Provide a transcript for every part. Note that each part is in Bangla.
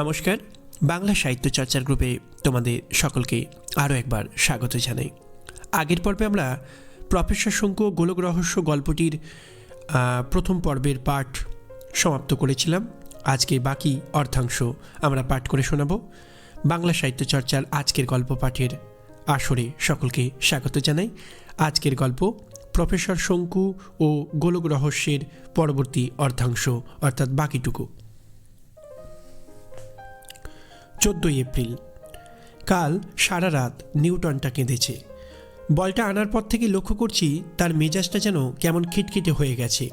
নমস্কার, বাংলা সাহিত্য চর্চার গ্রুপে তোমাদের সকলকে আরও একবার স্বাগত জানাই। আগের পর্বে আমরা প্রফেসর শঙ্কু গোলক রহস্য গল্পটির প্রথম পর্বের পাঠ সমাপ্ত করেছিলাম। আজকে বাকি অর্ধাংশ আমরা পাঠ করে শোনাব। বাংলা সাহিত্য চর্চার আজকের গল্প পাঠের আসরে সকলকে স্বাগত জানাই। আজকের গল্প প্রফেসর শঙ্কু ও গোলক রহস্যের পরবর্তী অর্ধাংশ, অর্থাৎ বাকিটুকু। চোদ্দোই এপ্রিল। কাল সারা রাত নিউটনটা কেঁদেছে। বলটা আনার পর থেকে লক্ষ্য করছি তার মেজাজটা যেন কেমন খিটখিটে হয়ে গেছে।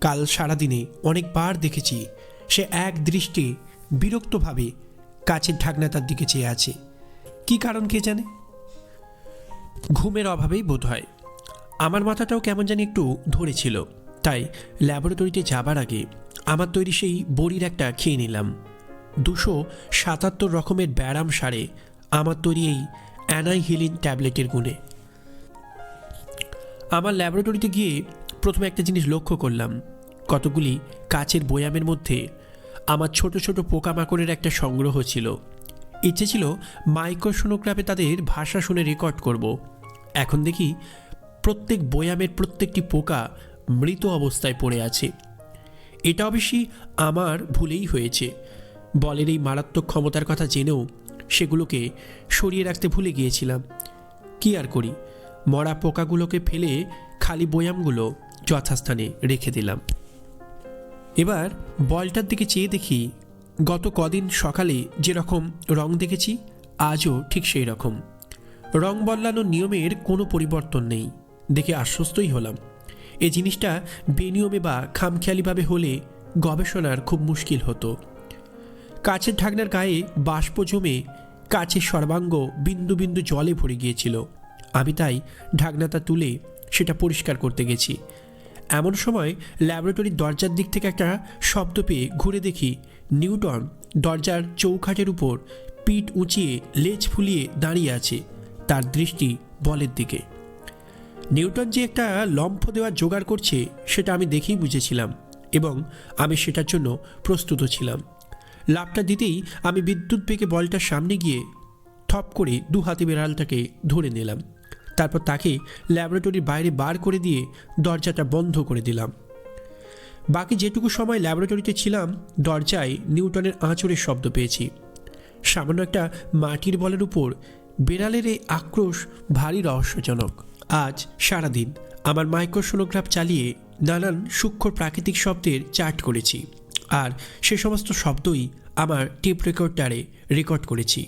কাল সারাদিনে অনেকবার দেখেছি সে এক দৃষ্টি বিরক্তভাবে কাছের ঢাকনা তার দিকে চেয়ে আছে। কি কারণ কে জানে? ঘুমের অভাবেই বোধ হয় আমার মাথাটাও কেমন জানি একটু ধরেছিল তাই ল্যাবরেটরিতে যাবার আগে আমার তৈরি সেই বড়ির একটা খেয়ে নিলাম। দুশো সাতাত্তর রকমের ব্যায়াম সারে আমার তৈরি এই অ্যানাইহিলিন ট্যাবলেটের গুণে। আমার ল্যাবরেটরিতে গিয়ে প্রথমে একটা জিনিস লক্ষ্য করলাম, কতগুলি কাচের বয়ামের মধ্যে আমার ছোট ছোট পোকামাকড়ের একটা সংগ্রহ ছিল। ইচ্ছে ছিল মাইক্রোসোনোগ্রাফে তাদের ভাষা শুনে রেকর্ড করব। এখন দেখি প্রত্যেক বয়ামের প্রত্যেকটি পোকা মৃত অবস্থায় পড়ে আছে। এটা অবশ্যই আমার ভুলেই হয়েছে। বলের এই মারাত্মক ক্ষমতার কথা জেনেও সেগুলোকে সরিয়ে রাখতে ভুলে গিয়েছিলাম। কি আর করি? মরা পোকাগুলোকে ফেলে খালি বয়ামগুলো যথাস্থানে রেখে দিলাম। এবার বলটার দিকে চেয়ে দেখি, গত কদিন সকালে যেরকম রং দেখেছি, আজও ঠিক সেই রকম রং বদলানোর নিয়মের কোনো পরিবর্তন নেই, দেখে আশ্বস্তই হলাম। এই জিনিসটা বেনিয়মে বা খামখেয়ালিভাবে হলে গবেষণার খুব মুশকিল হতো। কাছের ঢাকনার গায়ে বাষ্প জমে কাছের সর্বাঙ্গ বিন্দু বিন্দু জলে ভরে গিয়েছিল। আমি তাই ঢাকনাটা তুলে সেটা পরিষ্কার করতে গেছি। এমন সময় ল্যাবরেটরির দরজার দিক থেকে একটা শব্দ পেয়ে ঘুরে দেখি নিউটন দরজার চৌখাটের উপর পিঠ উঁচিয়ে লেজ ফুলিয়ে দাঁড়িয়ে আছে, তার দৃষ্টি বলের দিকে। নিউটন যে একটা লম্ফ দেওয়ার জোগাড় করছে, সেটা আমি দেখেই বুঝেছিলাম এবং আমি সেটার জন্য প্রস্তুত ছিলাম। লাভটা দিতেই আমি বিদ্যুৎ বেগে বলটার সামনে গিয়ে থপ করে দু হাতে বেড়ালটাকে ধরে নিলাম। তারপর তাকে ল্যাবরেটরির বাইরে বার করে দিয়ে দরজাটা বন্ধ করে দিলাম। বাকি যেটুকু সময় ল্যাবরেটরিতে ছিলাম, দরজায় নিউটনের আঁচড়ের শব্দ পেয়েছি। সামান্য একটা মাটির বলের উপর বেড়ালের এই আক্রোশ ভারী রহস্যজনক। আজ সারাদিন আমার মাইক্রোসোনোগ্রাফ চালিয়ে নানান সূক্ষ্ম প্রাকৃতিক শব্দের চার্ট করেছি। আর সে সমস্ত শব্দই আমার টেপ রেকর্ডারে রেকর্ড করেছি।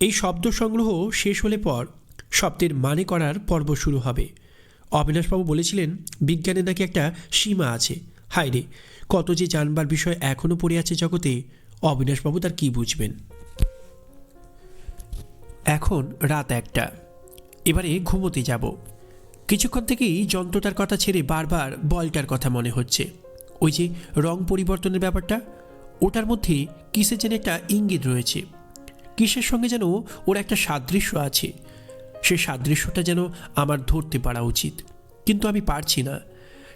এই শব্দ সংগ্রহ শেষ হলে পর শব্দের মানে করার পর্ব শুরু হবে। অবিনাশবাবু বলেছিলেন বিজ্ঞানের নাকি একটা সীমা আছে। হায় রে, কত যে জানবার বিষয় এখনও পড়ে আছে জগতে, অবিনাশবাবু তার কি বুঝবেন? এখন রাত একটা। এবারে ঘুমোতে যাব। কিছুক্ষণ থেকেই যন্ত্রটার কথা ছেড়ে বারবার বলটার কথা মনে হচ্ছে। ওই যে রং পরিবর্তনের ব্যাপারটা, ওটার মধ্যে কিসের যেন একটা ইঙ্গিত রয়েছে? কিসের সঙ্গে যেন ওর একটা সাদৃশ্য আছে? সে সাদৃশ্যটা যেন আমার ধরতে পারা উচিত। কিন্তু আমি পারছি না।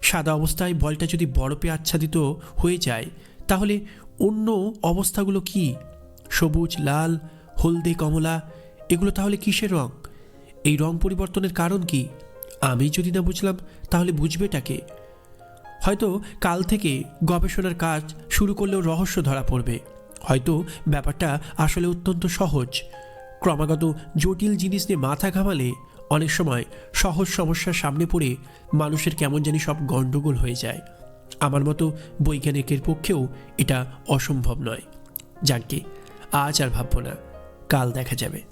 সাদা অবস্থায় বলটা যদি বরফে আচ্ছাদিত হয়ে যায়, তাহলে অন্য অবস্থাগুলো কি? সবুজ, লাল, হলদে, কমলা, এগুলো তাহলে কিসের রং? এই রং পরিবর্তনের কারণ কি? আমি যদি না বুঝলাম, তাহলে বুঝবেটাকে হয়তো কাল থেকে গবেষণার কাজ শুরু করলেও রহস্য ধরা পড়বে। হয়তো ব্যাপারটা আসলে অত্যন্ত সহজ। ক্রমাগত জটিল জিনিস নিয়ে মাথা ঘামালে অনেক সময় সহজ সমস্যার সামনে পড়ে মানুষের কেমন জানি সব গণ্ডগোল হয়ে যায়। আমার মতো বৈজ্ঞানিকের পক্ষেও এটা অসম্ভব নয়। যাকে আজ আর ভাববো না, কাল দেখা যাবে।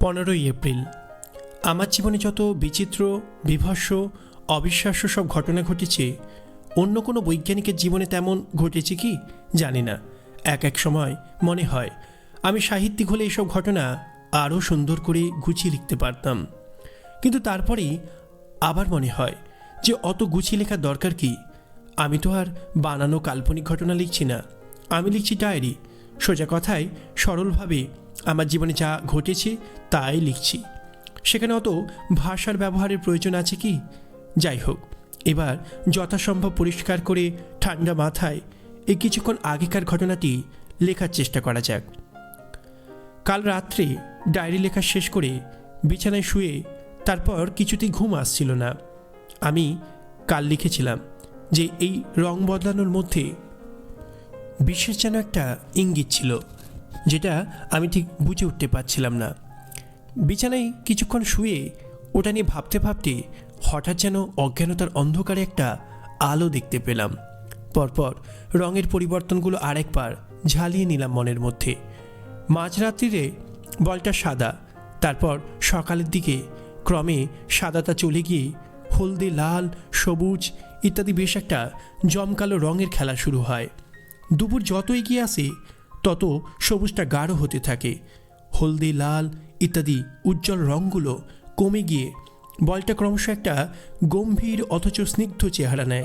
পনেরোই এপ্রিল আমার জীবনে যত বিচিত্র বিভৎস অবিশ্বাস্য সব ঘটনা ঘটেছে, অন্য কোনো বৈজ্ঞানিকের জীবনে তেমন ঘটেছে কি? জানি না। এক এক সময় মনে হয়, আমি সাহিত্যিক হলে এইসব ঘটনা আরও সুন্দর করে গুছিয়ে লিখতে পারতাম। কিন্তু তারপরেই আবার মনে হয় যে অত গুছিয়ে লেখার দরকার কি? আমি তো আর বানানো কাল্পনিক ঘটনা লিখছি না। আমি লিখছি ডায়েরি। সোজা কথায় সরলভাবে আমার জীবনে যা ঘটেছে, তাই লিখছি। সেখানে অত ভাষার ব্যবহারের প্রয়োজন আছে কি? যাই হোক, এবার যথাসম্ভব পরিষ্কার করে ঠান্ডা মাথায় এই কিছুক্ষণ আগেকার ঘটনাটি লেখার চেষ্টা করা যাক। কাল রাত্রে ডায়েরি লেখা শেষ করে বিছানায় শুয়ে তারপর কিছুতেই ঘুম আসছিল না। আমি কাল লিখেছিলাম যে এই রং বদলানোর মধ্যে বিশেষ যেন একটা ইঙ্গিত ছিল, যেটা আমি ঠিক বুঝে উঠতে পারছিলাম না। বিছানায় কিছুক্ষণ শুয়ে ওটা নিয়ে ভাবতে ভাবতে হঠাৎ যেন অজ্ঞানতার অন্ধকারে একটা আলো দেখতে পেলাম। পরপর রঙের পরিবর্তনগুলো আরেকবার ঝালিয়ে নিলাম মনের মধ্যে। মাঝরাত্রিরে বলটা সাদা, তারপর সকালের দিকে ক্রমে সাদাটা চলে গিয়ে হলদে লাল, সবুজ ইত্যাদি বেশ একটা জমকালো রঙের খেলা শুরু হয়। দুপুর যত এগিয়ে আসে, তত সবুজটা গাঢ় হতে থাকে। হলদে লাল ইত্যাদি উজ্জ্বল রঙগুলো কমে গিয়ে বলটা ক্রমশ একটা গম্ভীর অথচ স্নিগ্ধ চেহারা নেয়।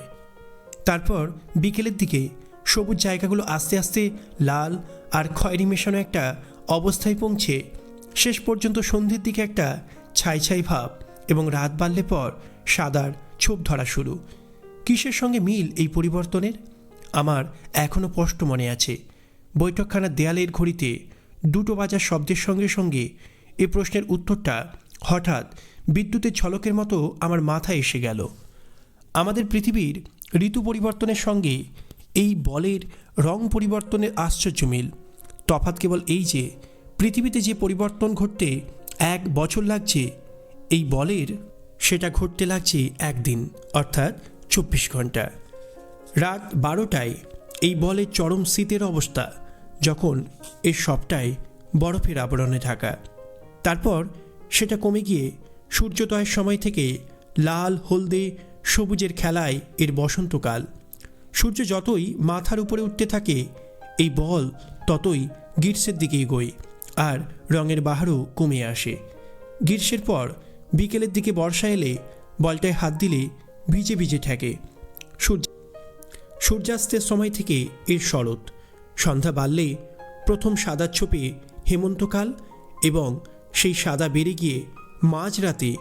তারপর বিকেলের দিকে সবুজ জায়গাগুলো আস্তে আস্তে লাল আর খয়েরি মেশানো একটা অবস্থায় পৌঁছে শেষ পর্যন্ত সন্ধ্যের দিকে একটা ছাই ছাই ভাব এবং রাত বাড়লে পর সাদার ছোপ ধরা শুরু। কিসের সঙ্গে মিল এই পরিবর্তনের? আমার এখনও স্পষ্ট মনে আছে। বৈঠকখানার দেয়ালের ঘড়িতে দুটো বাজার শব্দের সঙ্গে সঙ্গে এ প্রশ্নের উত্তরটা হঠাৎ বিদ্যুতের ছলকের মতো আমার মাথায় এসে গেল। আমাদের পৃথিবীর ঋতু পরিবর্তনের সঙ্গে এই বলের রং পরিবর্তনের আশ্চর্য মিল। তফাৎ কেবল এই যে, পৃথিবীতে যে পরিবর্তন ঘটতে এক বছর লাগছে, এই বলের সেটা ঘটতে লাগছে একদিন, অর্থাৎ চব্বিশ ঘণ্টা। রাত বারোটায় এই বলের চরম শীতের অবস্থা যখন এর সবটাই বরফের আবরণে ঢাকা, তারপর সেটা কমে গিয়ে সূর্যোদয়ের সময় থেকে লাল, হলদে, সবুজের খেলায় এর বসন্তকাল। সূর্য যতই মাথার উপরে উঠতে থাকে, এই বল ততই গ্রীষ্মের দিকে এগোয় আর রঙের বাহারও কমে আসে। গ্রীষ্মের পর বিকেলের দিকে বর্ষা এলে বলটায় হাত দিলে ভিজে ভিজে ঠেকে। সূর্য সূর্যাস্তের সময় থেকে এর শরৎ। সন্ধ্যা বাড়লে প্রথম সাদা ছোপে হেমন্তকাল এবং সেই সাদা বেড়ে গিয়ে মাঝরাতে,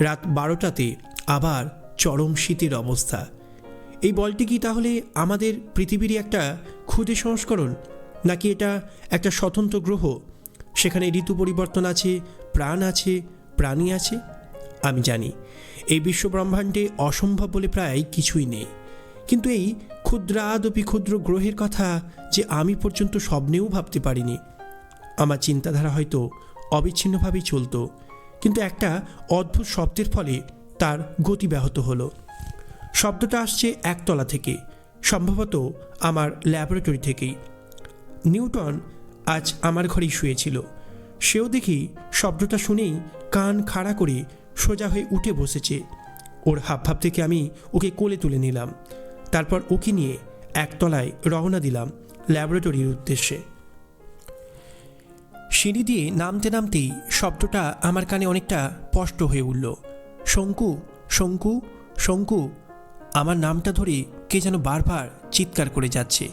রাত বারোটাতে আবার চরম শীতের অবস্থা। এই বলটি কি তাহলে আমাদের পৃথিবীরই একটা ক্ষুদে সংস্করণ, নাকি এটা একটা স্বতন্ত্র গ্রহ? সেখানে ঋতু পরিবর্তন আছে, প্রাণ আছে, প্রাণী আছে? আমি জানি। এই বিশ্বব্রহ্মাণ্ডে অসম্ভব বলে প্রায় কিছুই নেই। কিন্তু এই ক্ষুদ্রাদপি ক্ষুদ্র গ্রহের কথা যে আমি পর্যন্ত স্বপ্নেও ভাবতে পারিনি। আমার চিন্তাধারা হয়তো অবিচ্ছিন্নভাবেই চলতো, কিন্তু একটা অদ্ভুত শব্দের ফলে তার গতি ব্যাহত হলো। শব্দটা আসছে একতলা থেকে, সম্ভবত আমার ল্যাবরেটরি থেকেই। নিউটন আজ আমার ঘরেই শুয়েছিল। সেও দেখি শব্দটা শুনেই কান খাড়া করে সোজা হয়ে উঠে বসেছে। ওর হাবভাব থেকে আমি ওকে কোলে তুলে নিলাম। তারপর ওকে নিয়ে একতলায় রওনা দিলাম ল্যাবরেটরির উদ্দেশ্যে। সিঁড়ি দিয়ে নামতে নামতেই শব্দটা আমার কানে অনেকটা স্পষ্ট হয়ে উঠল। শঙ্কু শঙ্কু শঙ্কু, আমার নামটা ধরে কে যেন বারবার চিৎকার করে যাচ্ছে।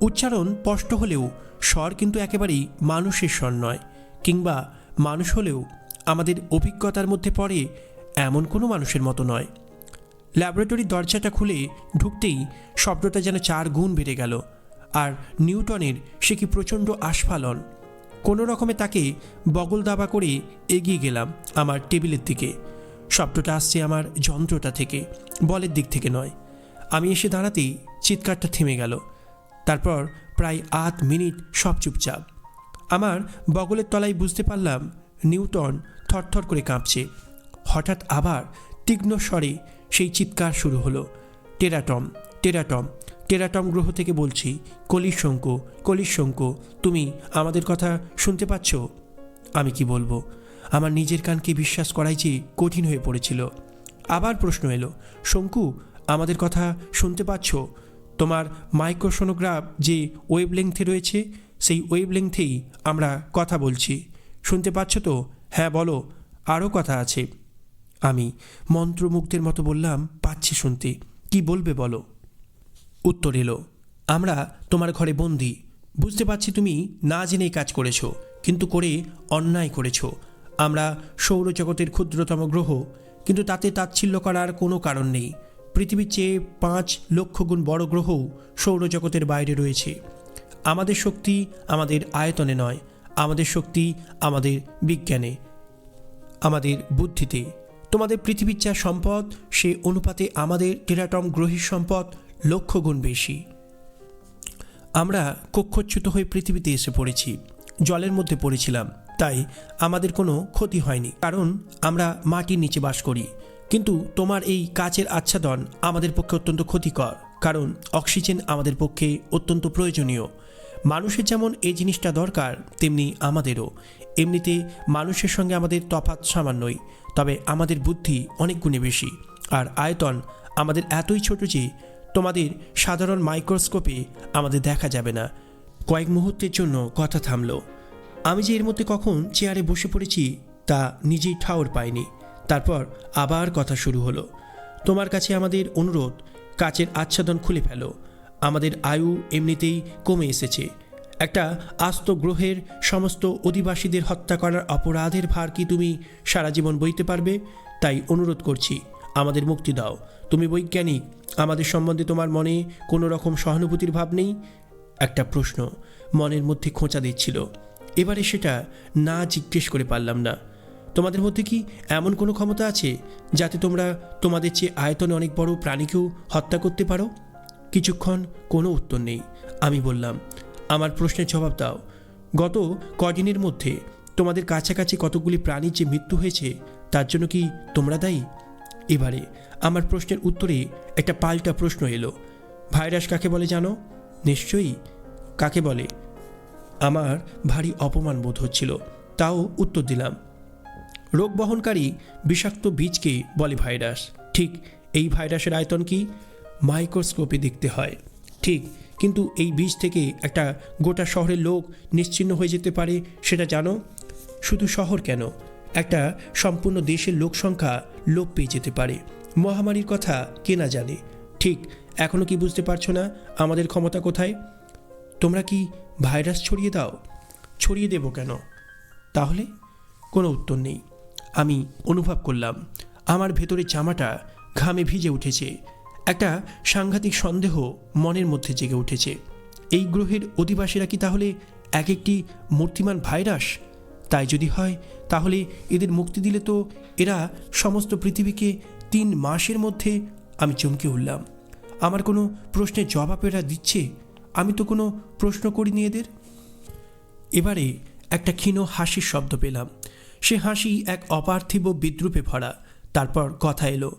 উচ্চারণ স্পষ্ট হলেও স্বর কিন্তু একেবারেই মানুষের স্বর নয়, কিংবা মানুষ হলেও আমাদের অভিজ্ঞতার মধ্যে পড়ে এমন কোনো মানুষের মতো নয়। ল্যাবরেটরির দরজাটা খুলে ঢুকতেই শব্দটা যেন চার গুণ বেড়ে গেল। আর নিউটনের সে কি প্রচণ্ড আস্ফালন। কোনো রকমে তাকে বগল দাবা করে এগিয়ে গেলাম আমার টেবিলের দিকে। শব্দটা আসছে আমার যন্ত্রটা থেকে, বলের দিক থেকে নয়। আমি এসে দাঁড়াতেই চিৎকারটা থেমে গেল। তারপর প্রায় আধ মিনিট সব চুপচাপ। আমার বগলের তলায় বুঝতে পারলাম নিউটন থরথর করে কাঁপছে। হঠাৎ আবার তীক্ষ্ণ স্বরে সেই চিৎকার শুরু হলো। টেরাটম টেরাটম টেরাটম গ্রহ থেকে বলছি, কলির শঙ্কু কলির শঙ্কু, তুমি আমাদের কথা শুনতে পাচ্ছ? আমি কি বলব? আমার নিজের কানকে বিশ্বাস করাই যে কঠিন হয়ে পড়েছিল। আবার প্রশ্ন এলো, শঙ্কু, আমাদের কথা শুনতে পাচ্ছ? তোমার মাইক্রোসোনোগ্রাফ যে ওয়েব লেংথে রয়েছে, সেই ওয়েব লেংথেই আমরা কথা বলছি। শুনতে পাচ্ছ তো? হ্যাঁ বলো, আরও কথা আছে। আমি মন্ত্রমুগ্ধের মতো বললাম, পাচ্ছি শুনতে, কি বলবে বলো? উত্তর এলো, আমরা তোমার ঘরে বন্দি। বুঝতে পারছি তুমি না জেনেই কাজ করেছ, কিন্তু করে অন্যায় করেছ। আমরা সৌরজগতের ক্ষুদ্রতম গ্রহ, কিন্তু তাতে তাচ্ছিল্য করার কোনো কারণ নেই। পৃথিবীর চেয়ে পাঁচ লক্ষ গুণ বড় গ্রহ সৌরজগতের বাইরে রয়েছে। আমাদের শক্তি আমাদের আয়তনে নয়, আমাদের শক্তি আমাদের বিজ্ঞানে, আমাদের বুদ্ধিতে। তোমাদের পৃথিবীর যা সম্পদ সে অনুপাতে আমাদের টেরাটম গ্রহের সম্পদ লক্ষ গুণ বেশি। আমরা কক্ষচ্যুত হয়ে পৃথিবীতে এসে পড়েছি, জলের মধ্যে পড়েছিলাম, তাই আমাদের কোনো ক্ষতি হয়নি। কারণ আমরা মাটির নিচে বাস করি, কিন্তু তোমার এই কাচের আচ্ছাদন আমাদের পক্ষে অত্যন্ত ক্ষতিকর, কারণ অক্সিজেন আমাদের পক্ষে অত্যন্ত প্রয়োজনীয়। মানুষের যেমন এই জিনিসটা দরকার, তেমনি আমাদেরও। এমনিতে মানুষের সঙ্গে আমাদের তফাৎ সামান্যই। তবে আমাদের বুদ্ধি অনেক গুণে বেশি। আর আয়তন আমাদের এতই ছোট যে তোমাদের সাধারণ মাইক্রোস্কোপে আমাদের দেখা যাবে না। কয়েক মুহূর্তের জন্য কথা থামলো। আমি যে এর মধ্যে কখন চেয়ারে বসে পড়েছি তা নিজেই ঠাওর পাইনি। তারপর আবার কথা শুরু হলো। তোমার কাছে আমাদের অনুরোধ, কাচের আচ্ছাদন খুলে ফেলো। আমাদের আয়ু এমনিতেই কমে এসেছে। একটা আস্ত গ্রহের সমস্ত অধিবাসীদের হত্যা করার অপরাধের ভার কি তুমি সারা জীবন বইতে পারবে? তাই অনুরোধ করছি, আমাদের মুক্তি দাও। তুমি বৈজ্ঞানিক, আমাদের সম্বন্ধে তোমার মনে কোনো রকম সহানুভূতির ভাব নেই? একটা প্রশ্ন মনের মধ্যে খোঁচা দিচ্ছিল। এবারে সেটা না জিজ্ঞেস করে পারলাম না। তোমাদের মধ্যে কি এমন কোনো ক্ষমতা আছে যাতে তোমরা তোমাদের চেয়ে আয়তনে অনেক বড় প্রাণীকেও হত্যা করতে পারো? কিছুক্ষণ কোনো উত্তর নেই। আমি বললাম আমার প্রশ্নের জবাব দাও। গত কদিনের মধ্যে তোমাদের কাছাকাছি কতগুলি প্রাণীর যে মৃত্যু হয়েছে, তার জন্য কি তোমরা দায়ী? এবারে আমার প্রশ্নের উত্তরে একটা পাল্টা প্রশ্ন এলো। ভাইরাস কাকে বলে জানো? নিশ্চয়ই কাকে বলে? আমার ভারী অপমান বোধ হচ্ছিল, তাও উত্তর দিলাম। রোগ বহনকারী বিষাক্ত বীজকে বলে ভাইরাস। ঠিক এই ভাইরাসের আয়তন কি? মাইক্রোস্কোপে দেখতে হয়। ঠিক কিন্তু এই বীজ থেকে একটা গোটা শহরের লোক নিশ্চিন্ন হয়ে যেতে পারে, সেটা জানো? শুধু শহর কেন, একটা সম্পূর্ণ দেশের লোক সংখ্যা লোপ পেয়ে যেতে পারে। মহামারীর কথা কে না জানে? ঠিক এখনও কি বুঝতে পারছ না? আমাদের ক্ষমতা কোথায়? তোমরা কি ভাইরাস ছড়িয়ে দাও? ছড়িয়ে দেব কেন? তাহলে কোনো উত্তর নেই। আমি অনুভব করলাম, আমার ভেতরে জামাটা ঘামে ভিজে উঠেছে। একটা সাংঘাতিক সন্দেহ মনের মধ্যে জেগে উঠেছে। এই গ্রহের অধিবাসীরা কি তাহলে এক একটি মূর্তিমান ভাইরাস? তাই যদি হয়, তাহলে এদের মুক্তি দিলে তো এরা সমস্ত পৃথিবীকে তিন মাসের মধ্যে আমি চমকে উঠলাম। আমার কোনো প্রশ্নের জবাব এরা দিচ্ছে? আমি তো কোনো প্রশ্ন করিনি এদের? এবারে একটা ক্ষীণ হাসির শব্দ পেলাম। সে হাসি এক অপার্থিব বিদ্রুপে ভরা। তারপর কথা এলো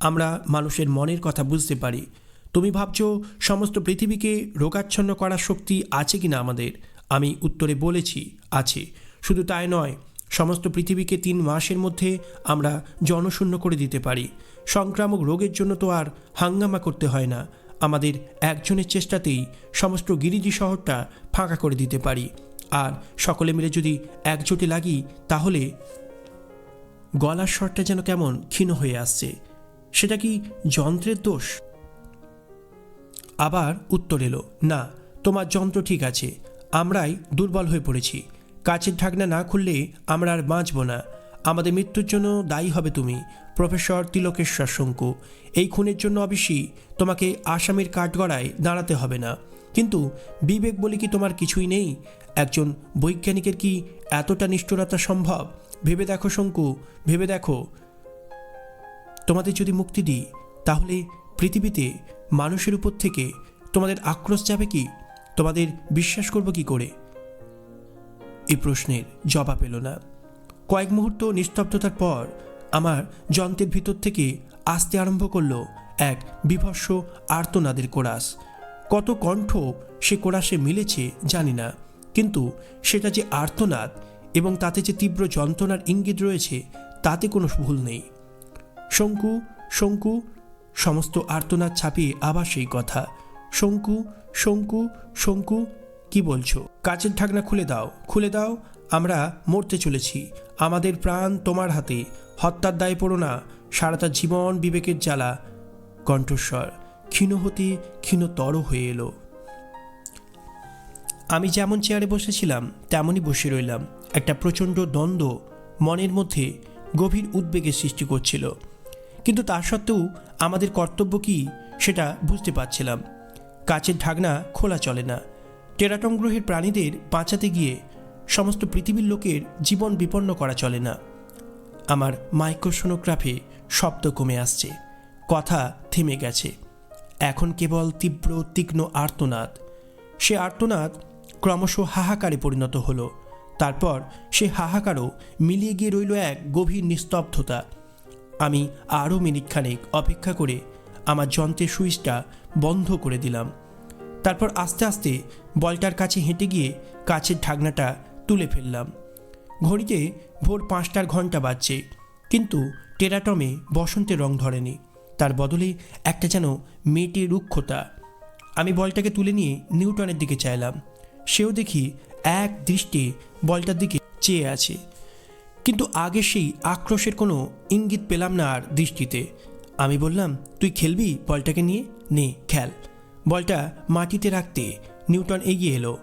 আমরা মানুষের মনের কথা বুঝতে পারি। তুমি ভাবছ সমস্ত পৃথিবীকে রোগাচ্ছন্ন করার শক্তি আছে কিনা আমাদের? আমি উত্তরে বলেছি, আছে। শুধু তাই নয়, সমস্ত পৃথিবীকে তিন মাসের মধ্যে আমরা জনশূন্য করে দিতে পারি। সংক্রামক রোগের জন্য তো আর হাঙ্গামা করতে হয় না। আমাদের একজনের চেষ্টাতেই সমস্ত গিরিজি শহরটা ফাঁকা করে দিতে পারি। আর সকলে মিলে যদি একজোটে লাগি, তাহলে গলার স্বরটা যেন কেমন ক্ষীণ হয়ে আসছে। সেটা কি যন্ত্রের দোষ? আবার উত্তর এলো, না, তোমার যন্ত্র ঠিক আছে, আমরাই দুর্বল হয়ে পড়েছি। কাচের ঢাকনা না খুললে আমরা আর বাঁচব না। আমাদের মৃত্যুর জন্য দায়ী হবে তুমি, প্রফেসর তিলকেশ্বর শঙ্কু। এই খুনের জন্য অবশ্যই তোমাকে আসামির কাঠগড়ায় দাঁড়াতে হবে না। কিন্তু বিবেক বলে কি তোমার কিছুই নেই? একজন বৈজ্ঞানিকের কি এতটা নিষ্ঠুরতা সম্ভব? ভেবে দেখো শঙ্কু, ভেবে দেখো। তোমাদের যদি মুক্তি দিই, তাহলে পৃথিবীতে মানুষের উপর থেকে তোমাদের আক্রোশ যাবে কি? তোমাদের বিশ্বাস করব কি করে? এই প্রশ্নের জবাব এলো না। কয়েক মুহূর্ত নিস্তব্ধতার পর আমার যন্ত্রের ভিতর থেকে আসতে আরম্ভ করল এক বিভৎস আর্তনাদের কোরাস। কত কণ্ঠ সে কোরাসে মিলেছে জানি না, কিন্তু সেটা যে আর্তনাদ এবং তাতে যে তীব্র যন্ত্রণার ইঙ্গিত রয়েছে, তাতে কোনো ভুল নেই। শঙ্কু শঙ্কু, সমস্ত আর্তনাদ ছাপিয়ে আবার সেই কথা। শঙ্কু শঙ্কু শঙ্কু, কি বলছো? কাচের ঢাকনা খুলে দাও খুলে দাও, আমরা মরতে চলেছি। আমাদের প্রাণ তোমার হাতে, হত্যার দায় পড়ো না, সারাটা জীবন বিবেকের জ্বালা। কণ্ঠস্বর ক্ষীণ হতে ক্ষীণতর হয়ে এলো। আমি যেমন চেয়ারে বসেছিলাম, তেমনই বসে রইলাম। একটা প্রচণ্ড দ্বন্দ্ব মনের মধ্যে গভীর উদ্বেগের সৃষ্টি করছিল। কিন্তু তা সত্ত্বেও আমাদের কর্তব্য কি সেটা বুঝতে পারছিলাম। কাচের ঢাকনা খোলা চলে না। টেরাটম গ্রহের প্রাণীদের বাঁচাতে গিয়ে সমস্ত পৃথিবীর লোকের জীবন বিপন্ন করা চলে না। আমার মাইক্রোসোনোগ্রাফে শব্দ কমে আসছে। কথা থেমে গেছে। এখন কেবল তীব্র, তীক্ষ্ণ আর্তনাদ। সে আর্তনাদ ক্রমশ হাহাকারে পরিণত হলো। তারপর সে হাহাকারও মিলিয়ে গিয়ে রইল এক গভীর নিস্তব্ধতা। আমি আরও মিনিটখানেক অপেক্ষা করে আমার যন্ত্রের সুইচটা বন্ধ করে দিলাম। তারপর আস্তে আস্তে বলটার কাছে হেঁটে গিয়ে কাছের ঢাকনাটা তুলে ফেললাম। ঘড়িতে ভোর পাঁচটার ঘণ্টা বাজছে, কিন্তু টেরাটমে বসন্তের রং ধরেনি। তার বদলে একটা যেন মেটে রুক্ষতা। আমি বলটাকে তুলে নিয়ে নিউটনের দিকে চাইলাম। সেও দেখি এক দৃষ্টি বলটার দিকে চেয়ে আছে। কিন্তু আগে সেই আক্রোশের কোনো ইঙ্গিত পেলাম না আর দৃষ্টিতে। আমি বললাম, তুই খেলবি? বলটাকে নিয়ে নে, খেল। বলটা মাটিতে রাখতে নিউটন এগিয়ে এলো।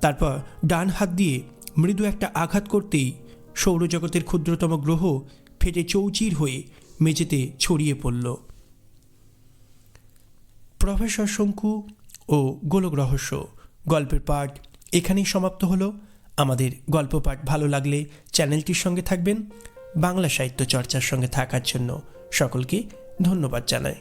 তারপর ডান হাত দিয়ে মৃদু একটা আঘাত করতেই সৌরজগতের ক্ষুদ্রতম গ্রহ ফেটে চৌচির হয়ে মেঝেতে ছড়িয়ে পড়ল। প্রফেসর শঙ্কু ও গোলক রহস্য গল্পের পাঠ এখানেই সমাপ্ত হলো। আমাদের গল্প পাঠ ভালো লাগলে চ্যানেলটির সঙ্গে থাকবেন, বাংলা সাহিত্য চর্চার সঙ্গে থাকার জন্য সকলকে ধন্যবাদ জানাই।